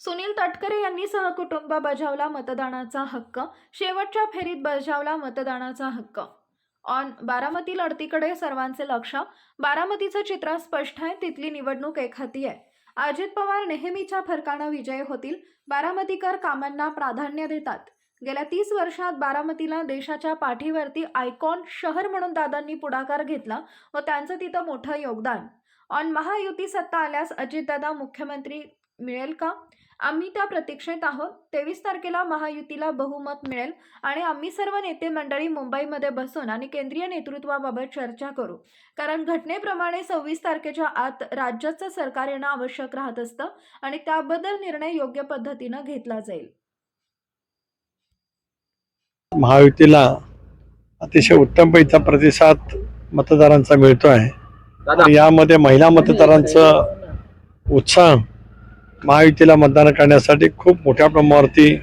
सुनील तटकरे यांनी सहकुटुंब बजावला मतदानाचा हक्क. शेवटच्या फेरीत बजावला मतदानाचा हक्क. ऑन बारामती लढतीकडे सर्वांचे लक्ष. बारामतीचं चित्र स्पष्ट आहे तिथली निवडणूक एखादी आहे. अजित पवार नेहमीच्या फरकानं विजय होतील बारामतीकर कामांना प्राधान्य देतात. गेल्या तीस वर्षात बारामतीला देशाच्या पाठीवरती आयकॉन शहर म्हणून दादांनी पुढाकार घेतला व त्यांचं तिथं मोठं योगदान. ऑन महायुती सत्ता आल्यास अजितदादा मुख्यमंत्री मिळेल का? आम्ही त्या प्रतीक्षेत आहोत. तेवीस तारखेला महायुतीला बहुमत मिळेल आणि आम्ही सर्व नेते मंडळी मुंबईमध्ये बसून आणि केंद्रीय नेतृत्वाबाबत चर्चा करू. कारण घटनेप्रमाणे सव्वीस तारखेच्या आत राज्याचं सरकार येणं आवश्यक राहत असतं आणि त्याबद्दल निर्णय योग्य पद्धतीनं घेतला जाईल. महायुतीला अतिशय उत्तम पैसा प्रतिसाद मतदारांचा मिळतो आहे आणि यामध्ये महिला मतदारांचा उत्साह महायुतीला मतदान करण्यासाठी खूप मोठ्या प्रमाणावरती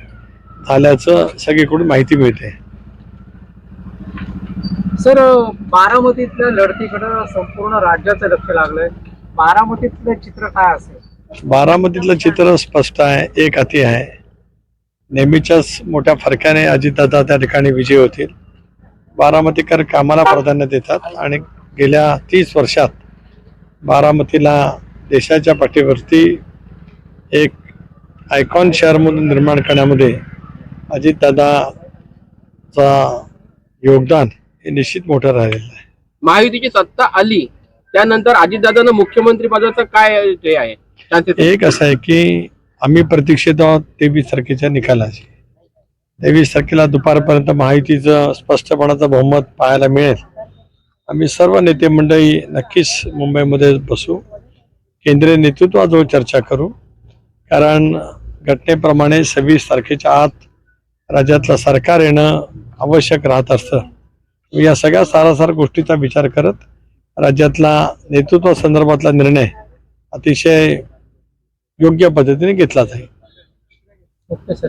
झाल्याचं सगळीकडून माहिती मिळते. सर बारामतीतल्या लढतीकडे संपूर्ण राज्याचं लक्ष लागलंय. बारामतीतलं चित्र काय असेल? बारामतीतलं चित्र स्पष्ट आहे एक अति आहे. नेहमीच्याच मोठ्या फरकाने अजितदादा त्या ठिकाणी विजयी होतील. बारामतीकर कामाला प्राधान्य देतात आणि गेल्या तीस वर्षात बारामतीला देशाच्या पाठीवरती एक आयकॉन शहर म्हणून निर्माण करण्यामध्ये अजितदादाचा योगदान हे निश्चित मोठं राहिलेलं आहे. महायुतीची सत्ता आली त्यानंतर अजितदादांना मुख्यमंत्री पदाचं काय ते आहे? एक असं आहे की आम्ही प्रतीक्षित आहोत तेवीस तारखेच्या निकालाची. तेवीस तारखेला दुपारपर्यंत महायुतीचं स्पष्टपणाचं बहुमत पाहायला मिळेल. आम्ही सर्व नेते मंडळी नक्कीच मुंबईमध्ये बसू. केंद्रीय नेतृत्वाजवळ चर्चा करू. कारण घटनेप्रमाणे सव्वीस तारखेच्या आत राज्यातलं सरकार येणं आवश्यक राहत असतं. या सगळ्या सारासार गोष्टीचा विचार करत राज्यातला नेतृत्व संदर्भातला निर्णय अतिशय योग्य पद्धतीने घेतला जाईल ओके सर.